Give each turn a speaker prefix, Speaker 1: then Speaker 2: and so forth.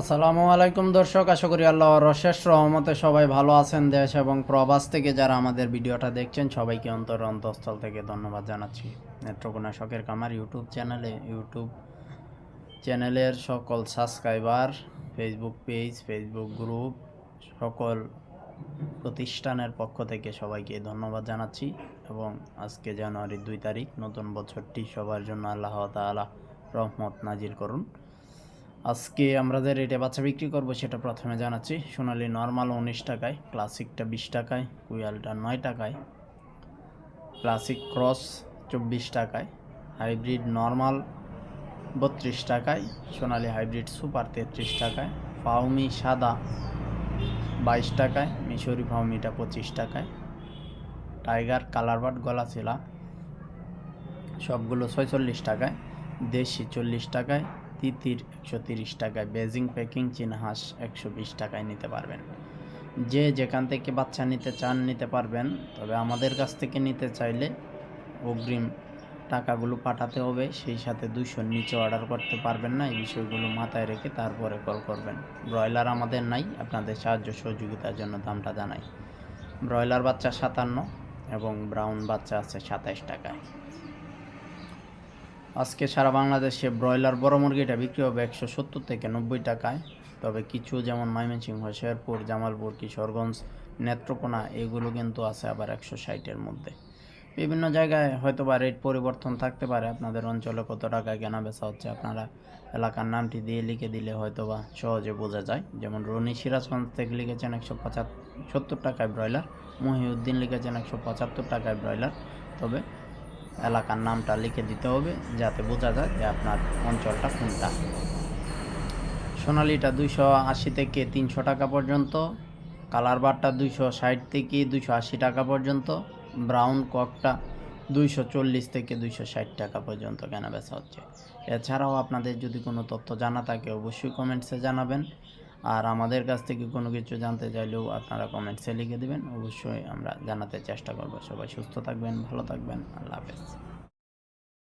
Speaker 1: আসসালামু আলাইকুম দর্শক, আশা করি আল্লাহর অশেষ রহমতে সবাই ভালো আছেন দেশ এবং প্রবাস থেকে যারা আমাদের ভিডিওটা দেখছেন, সবাইকে অন্তর অন্তঃস্থল থেকে ধন্যবাদ জানাচ্ছি। নেত্রকোনা শখের কামার ইউটিউব চ্যানেলে, ইউটিউব চ্যানেলের সকল subscriber, Facebook page, Facebook group, সকল প্রতিষ্ঠানের পক্ষ থেকে সবাইকে ধন্যবাদ জানাচ্ছি এবং আজকে জানুয়ারির দুই তারিখ, নতুন বছরটি সবার জন্য আল্লাহ তাআলা রহমত নাজির করুন। আজকে আমরা যে রেটে বাচ্চা বিক্রি করব, সেটা প্রথমে জানাচ্ছি। সোনালি নর্মাল উনিশ টাকায়, ক্লাসিকটা বিশ টাকায় কুয়ালটা নয় টাকায়। ক্লাসিক ক্রস চব্বিশ টাকায়, হাইব্রিড নর্মাল বত্রিশ টাকায়, সোনালি হাইব্রিড সুপার তেত্রিশ টাকায় ফাউমি সাদা বাইশ টাকায়, মিশরি ফাউমিটা পঁচিশ টাকায়, টাইগার কালারবাট গলা ছিলা, সবগুলো ছয়চল্লিশ টাকায়, দেশি চল্লিশ টাকায় তিতির একশো তিরিশ টাকায় বেজিং প্যাকিং চিনহাস একশো বিশ টাকায় নিতে পারবেন। যে যেখান থেকে বাচ্চা নিতে চান নিতে পারবেন, তবে আমাদের কাছ থেকে নিতে চাইলে অগ্রিম টাকাগুলো পাঠাতে হবে, সেই সাথে দুশোর নিচে অর্ডার করতে পারবেন না, এই বিষয়গুলো মাথায় রেখে তারপরে কল করবেন। ব্রয়লার আমাদের নাই, আপনাদের সাহায্য সহযোগিতার জন্য দামটা জানাই। ব্রয়লার বাচ্চা সাতান্ন এবং ব্রাউন বাচ্চা আছে সাতাইশ টাকায়। আজকে সারা বাংলাদেশে ব্রয়লার বড় মুরগিটা বিক্রি হবে একশো সত্তর থেকে নব্বই টাকায়। তবে কিছু যেমন ময়মনসিংহ, শেরপুর, জামালপুর, কিশোরগঞ্জ, নেত্রকোনা, এগুলো কিন্তু আছে আবার একশো ষাটের মধ্যে। বিভিন্ন জায়গায় হয়তো বা রেট পরিবর্তন থাকতে পারে। আপনাদের অঞ্চলে কত টাকা কেনা বেচা হচ্ছে আপনারা এলাকার নামটি দিয়ে লিখে দিলে হয়তো বা সহজে বোঝা যায়। যেমন রনি সিরাজগঞ্জ থেকে লিখেছেন একশো পঁচাত্তর, সত্তর টাকায় ব্রয়লার। মহিউদ্দিন লিখেছেন একশো পঁচাত্তর টাকায় ব্রয়লার। তবে এলাকার নামটা লিখে দিতে হবে, যাতে বোঝা যায় যে আপনার অঞ্চলটা কোনটা। সোনালিটা দুইশো আশি থেকে তিনশো টাকা পর্যন্ত, কালার বারটা দুইশো ষাট থেকে দুইশো আশি টাকা পর্যন্ত, ব্রাউন ককটা দুইশো চল্লিশ থেকে দুইশো ষাট টাকা পর্যন্ত কেনা বেচা হচ্ছে। এছাড়াও আপনাদের যদি কোনো তথ্য জানা থাকে, অবশ্যই কমেন্টসে জানাবেন। আর আমাদের কাছ থেকে কোনো কিছু জানতে চাইলেও আপনারা কমেন্টসে লিখে দেবেন। অবশ্যই আমরা জানাতে চেষ্টা করব। সবাই সুস্থ থাকবেন, ভালো থাকবেন। আল্লাহ হাফেজ।